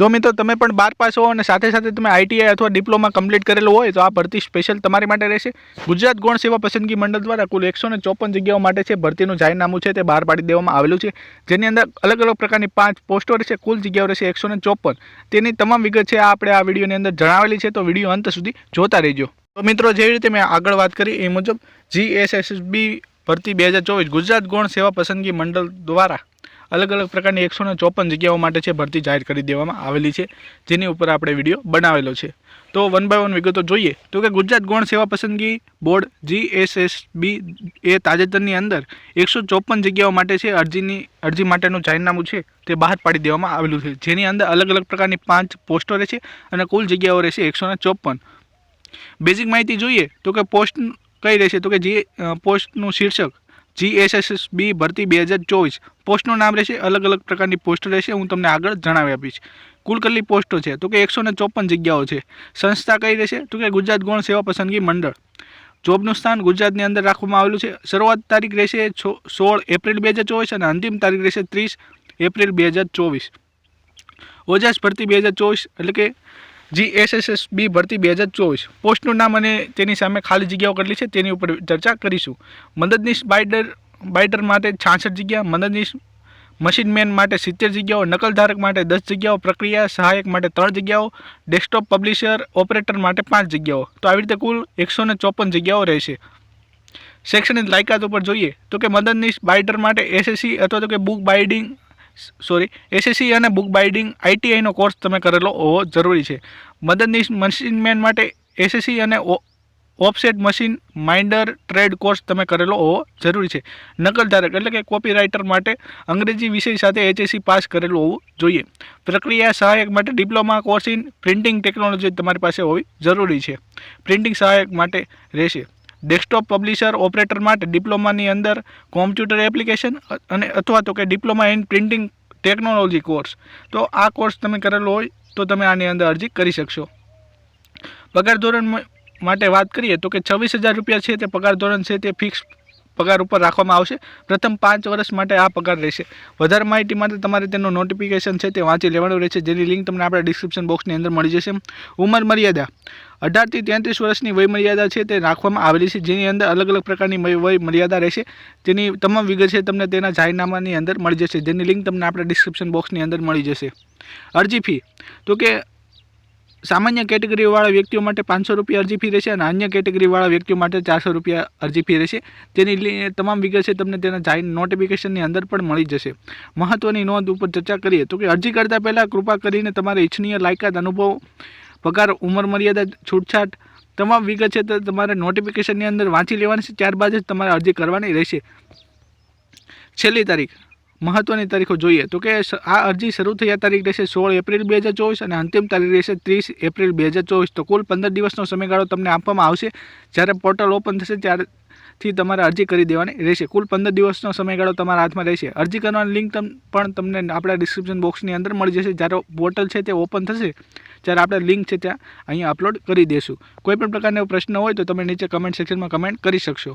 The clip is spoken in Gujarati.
જો મિત્રો તમે પણ બાર પાસ હો અને સાથે સાથે તમે આઈટીઆઈ અથવા ડિપ્લોમા કમ્પ્લીટ કરેલું હોય તો આ ભરતી સ્પેશિયલ તમારી માટે રહેશે. ગુજરાત ગૌણ સેવા પસંદગી મંડળ દ્વારા કુલ એકસો ચોપન જગ્યાઓ માટે છે ભરતીનું જાહેરનામું છે તે બહાર પાડી દેવામાં આવેલું છે. જેની અંદર અલગ અલગ પ્રકારની પાંચ પોસ્ટો રહેશે, કુલ જગ્યાઓ રહેશે એકસો ચોપન. તેની તમામ વિગત છે આપણે આ વિડીયોની અંદર જણાવેલી છે તો વીડિયો અંત સુધી જોતા રહેજો. તો મિત્રો જેવી રીતે મેં આગળ વાત કરી એ મુજબ જીએસએસબી ભરતી બે હજાર ચોવીસ ગુજરાત ગૌણ સેવા પસંદગી મંડળ દ્વારા અલગ અલગ પ્રકારની એકસો ચોપન જગ્યાઓ માટે છે ભરતી જાહેર કરી દેવામાં આવેલી છે, જેની ઉપર આપણે વીડિયો બનાવેલો છે. તો વન બાય વન વિગતો જોઈએ. તો કે ગુજરાત ગૌણ સેવા પસંદગી બોર્ડ જીએસએસબી એ તાજેતરની અંદર એકસો ચોપન જગ્યાઓ માટે છે અરજીની, અરજી માટેનું જાહેરનામું છે, તે બહાર પાડી દેવામાં આવેલું છે. જેની અંદર અલગ અલગ પ્રકારની પાંચ પોસ્ટો રહેશે અને કુલ જગ્યાઓ રહેશે એકસો ચોપન. બેઝિક માહિતી જોઈએ તો કે પોસ્ટ કઈ રહેશે? તો કે જે પોસ્ટનું શીર્ષક જીએસએસએસ બી ભરતી બે હજાર ચોવીસ. પોસ્ટનું નામ રહેશે, અલગ અલગ પ્રકારની પોસ્ટ રહેશે, હું તમને આગળ જણાવી આપીશ. કુલ કેટલી પોસ્ટો છે? તો કે એકસો ચોપન જગ્યાઓ છે. સંસ્થા કઈ રહેશે? તો કે ગુજરાત ગૌણ સેવા પસંદગી મંડળ. જોબનું સ્થાન ગુજરાતની અંદર રાખવામાં આવેલું છે. શરૂઆત તારીખ રહેશે સોળ એપ્રિલ બે હજાર ચોવીસ અને અંતિમ તારીખ રહેશે ત્રીસ એપ્રિલ બે હજાર ચોવીસ. ઓજાસ ભરતી બે હજાર ચોવીસ એટલે કે જીએસએસએસ બી ભરતી બે હજાર ચોવીસ. પોસ્ટનું નામ અને તેની સામે ખાલી જગ્યાઓ કેટલી છે તેની ઉપર ચર્ચા કરીશું. મદદનીશ બાઇડર બાઇડર માટે છાસઠ જગ્યા, મદદનીશ મશીનમેન માટે સિત્તેર જગ્યાઓ, નકલધારક માટે દસ જગ્યાઓ, પ્રક્રિયા સહાયક માટે ત્રણ જગ્યાઓ, ડેસ્કટોપ પબ્લિશર, ઓપરેટર માટે પાંચ જગ્યાઓ. તો આવી રીતે કુલ એકસો ચોપન જગ્યાઓ રહેશે. શૈક્ષણિક લાયકાત ઉપર જોઈએ તો કે મદદનીશ બાઇડર માટે એસએસસી અથવા તો કે બુક બાઇડિંગ સોરી એસએસસી અને બુક બાઇડિંગ આઈટીઆઈનો કોર્સ તમે કરેલો હોવો જરૂરી છે. મદદનીશ મશીનમેન માટે એસએસસી અને offset machine minder trade course તમે કરેલો હોવો જરૂરી છે. નકલધારક એટલે કે કોપીરાઇટર માટે અંગ્રેજી વિષય સાથે એચએસસી પાસ કરેલું હોવું જોઈએ. પ્રક્રિયા સહાયક માટે diploma course in printing technology તમારી પાસે હોવી જરૂરી છે. પ્રિન્ટિંગ સહાયક માટે રહેશે. ડેસ્કટોપ પબ્લિશર ઓપરેટર માટે ડિપ્લોમાની અંદર કોમ્પ્યુટર એપ્લિકેશન અને અથવા તો કે diploma in printing technology course. તો આ કોર્સ તમે કરેલો હોય તો તમે આની અંદર અરજી કરી શકશો. પગાર ધોરણ માટે વાત કરીએ તો કે છવ્વીસ હજાર રૂપિયા છે તે પગાર ધોરણ છે તે ફિક્સ પગાર ઉપર રાખવામાં આવશે. પ્રથમ પાંચ વર્ષ માટે આ પગાર રહેશે. વધારે માહિતી માટે તમારે તેનું નોટિફિકેશન છે તે વાંચી લેવાનું રહેશે. જેની લિંક તમને આપણા ડિસ્ક્રિપ્શન બોક્સની અંદર મળી જશે. ઉંમર મર્યાદા. અઢારથી તેત્રીસ વર્ષની વયમર્યાદા છે તે રાખવામાં આવેલી છે. જેની અંદર અલગ અલગ પ્રકારની વય વય મર્યાદા રહેશે. તેની તમામ વિગત છે તમને તેના જાહેરનામાની અંદર મળી જશે. જેની લિંક તમને આપણા ડિસ્ક્રિપ્શન બોક્સની અંદર મળી જશે. અરજી ફી તો કે સામાન્ય કેટેગરીવાળા વ્યક્તિઓ માટે પાંચસો રૂપિયા અરજી ફી રહેશે અને અન્ય કેટેગરીવાળા વ્યક્તિઓ માટે ચારસો રૂપિયા અરજી ફી રહેશે. તેની તમામ વિગત છે તમને તેના જાહેર નોટિફિકેશનની અંદર પણ મળી જશે. મહત્ત્વની નોંધ ઉપર ચર્ચા કરીએ તો કે અરજી કરતાં પહેલાં કૃપા કરીને તમારે ઇચ્છનીય લાયકાત, અનુભવ, પગાર, ઉંમર મર્યાદા, છૂટછાટ તમામ વિગત છે તો તમારે નોટિફિકેશનની અંદર વાંચી લેવાની છે. ત્યારબાદ જ તમારે અરજી કરવાની રહેશે. છેલ્લી તારીખ. મહત્ત્વની તારીખો જોઈએ. તો કે આ અરજી શરૂ થયા તારીખ રહેશે સોળ એપ્રિલ બે હજાર ચોવીસ અને અંતિમ તારીખ રહેશે ત્રીસ એપ્રિલ બે હજાર ચોવીસ. તો કુલ પંદર દિવસનો સમયગાળો તમને આપવામાં આવશે. જ્યારે પોર્ટલ ઓપન થશે ત્યારથી તમારે અરજી કરી દેવાની રહેશે. કુલ પંદર દિવસનો સમયગાળો તમારા હાથમાં રહેશે. અરજી કરવાની લિંક પણ તમને આપણા ડિસ્ક્રિપ્શન બોક્સની અંદર મળી જશે. જ્યારે પોર્ટલ છે તે ઓપન થશે, ત્યારે આપણે લિંક છે ત્યાં અહીંયા અપલોડ કરી દઈશું કોઈપણ પ્રકારનો પ્રશ્ન હોય તો તમે નીચે કમેન્ટ સેક્શનમાં કમેન્ટ કરી શકશો.